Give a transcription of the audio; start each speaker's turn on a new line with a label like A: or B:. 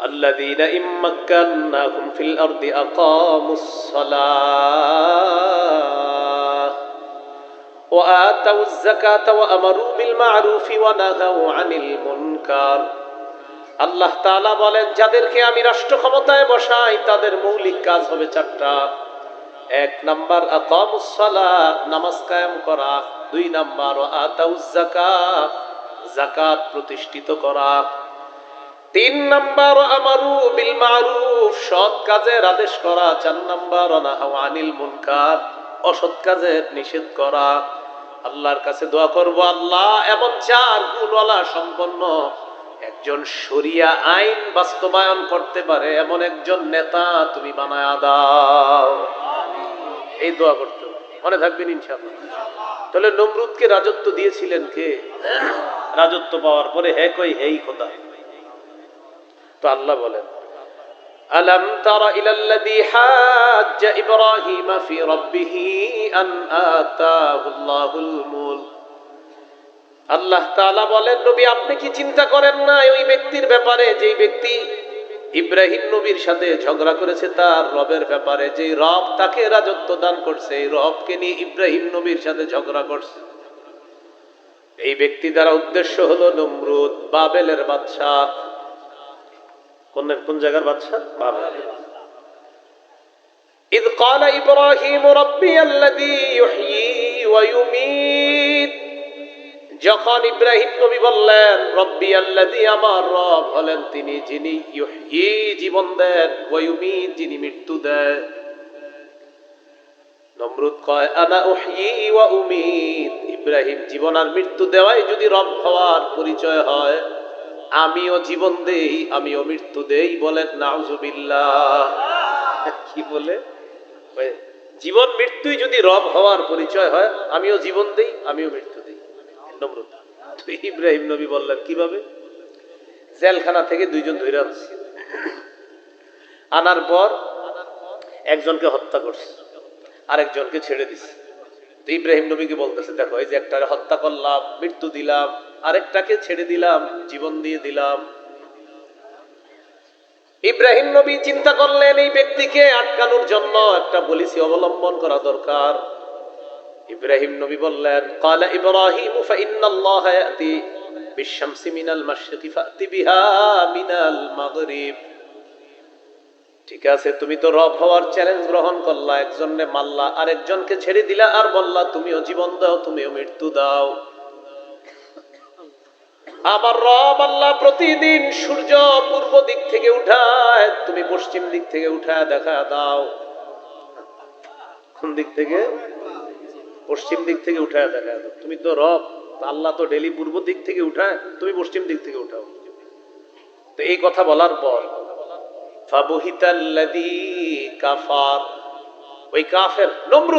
A: الذين إن مكناهم في الأرض أقاموا الصلاة وآتوا الزكاة وأمروا بالمعروف ونهوا عن المنكر আল্লাহ তাআলা বলেন যাদেরকে আমি রাষ্ট্র ক্ষমতায় বসাই তাদের মৌলিক কাজ হবে চারটা এক নাম্বার আকামুস সালাত নামাজ কায়েম করা দুই নাম্বার আতাউজ যাকাত যাকাত প্রতিষ্ঠিত করা তিন নাম্বার আমারু বিল মারুফ, সৎ কাজের আদেশ করা। চার নাম্বার অনাহাও আনিল মুনকার, অসৎ কাজের নিষেধ করা। আল্লাহর কাছে দোয়া করব, আল্লাহ এমন চার গুণওয়ালা সম্পন্ন একজন শরিয়া আইন বাস্তবায়ন করতে পারে, এমন একজন নেতা তুমি বানায়া দাও। এই দোয়া করতে। মনে থাকবেন ইনশাআল্লাহ। তাহলে নমরুদকে রাজত্ব দিয়েছিলেন কে? রাজত্ব পাওয়ার পরে হে কই, হেই খোদা। তো আল্লাহ বলেন ألم تر إلى الذي حاج إبراهيم في ربه أن آتاه الله الملك আল্লাহ তাআলা বলেন নবী আপনি কি চিন্তা করেন না ওই ব্যক্তির ব্যাপারে যেই ব্যক্তি ইব্রাহিম নবীর সাথে ঝগড়া করেছে তার রবের ব্যাপারে যে রব তাকে রাজত্ব দান করছে এই রবকে নিয়ে ইব্রাহিম নবীর সাথে ঝগড়া করছে এই ব্যক্তি দ্বারা উদ্দেশ্য হলো নমরুদ বাবেলের বাদশাহ কোন কোন জায়গার বাদশাহ বাবেল إذ قال إبراهيم ربي الذي يحيي ويميت যখন ইব্রাহিম নবী বললেন রব্বি আল্লাদি আমার রব হলেন তিনি যিনি ইউহয়ি জীবন দেন ওয়ুমিত যিনি মৃত্যু দেন নমরুদ কয় আনা উহয়ি ওয়া উমিত ইব্রাহিম জীবন আর মৃত্যু দেওয়াই যদি রব হওয়ার পরিচয় হয় আমিও জীবন দেই, আমিও মৃত্যু দেই বলেন, নাউজুবিল্লাহ। কি বলে? জীবন মৃত্যুই যদি রব হওয়ার পরিচয় হয়, আমিও জীবন দেই, আমিও মৃত্যু দেই। নমরুদ তো ইব্রাহিম নবী বললেন, কীভাবে? জেলখানা থেকে দুইজন ধরে আনছি। আনার পর একজনকে হত্যা করছে, আরেকজনকে ছেড়ে দিছে। ইব্রাহিম নবীকে বলতেছে, দেখো, এই যে একটা হত্যা করলাম, মৃত্যু দিলাম, আরেকটাকে ছেড়ে দিলাম, জীবন দিয়ে দিলাম। ইব্রাহিম নবী চিন্তা করলেন, এই ব্যক্তিকে আটকানোর জন্য একটা পলিসি অবলম্বন করা দরকার। ইব্রাহিম নবী বললেন কালা ইব্রাহিম ফা ইন্নাল্লাহ ইয়াতি বিশ শামসি মিনাল মাশরিকি ফাতি বিহা মিনাল মাগরিব। ঠিক আছে, তুমি তো রব হওয়ার চ্যালেঞ্জ গ্রহণ করলা একজনে মারলা, আরেকজনকে ছেড়ে দিলা আর বললা, তুমিও জীবন দাও, তুমিও মৃত্যু দাও। আমার রব আল্লাহ প্রতিদিন সূর্য পূর্ব দিক থেকে উঠায়, তুমি পশ্চিম দিক থেকে উঠায় দেখা দাও। কোন দিক থেকে? পশ্চিম দিক থেকে উঠায় দেখা দাও। তুমি তো রব আল্লাহ তো ডেলি পূর্ব দিক থেকে উঠায়, তুমি পশ্চিম দিক থেকে উঠাও। তো এই কথা বলার পর ফাবুহিতাল্লাযী কাফার ওই কাফের নমরুদ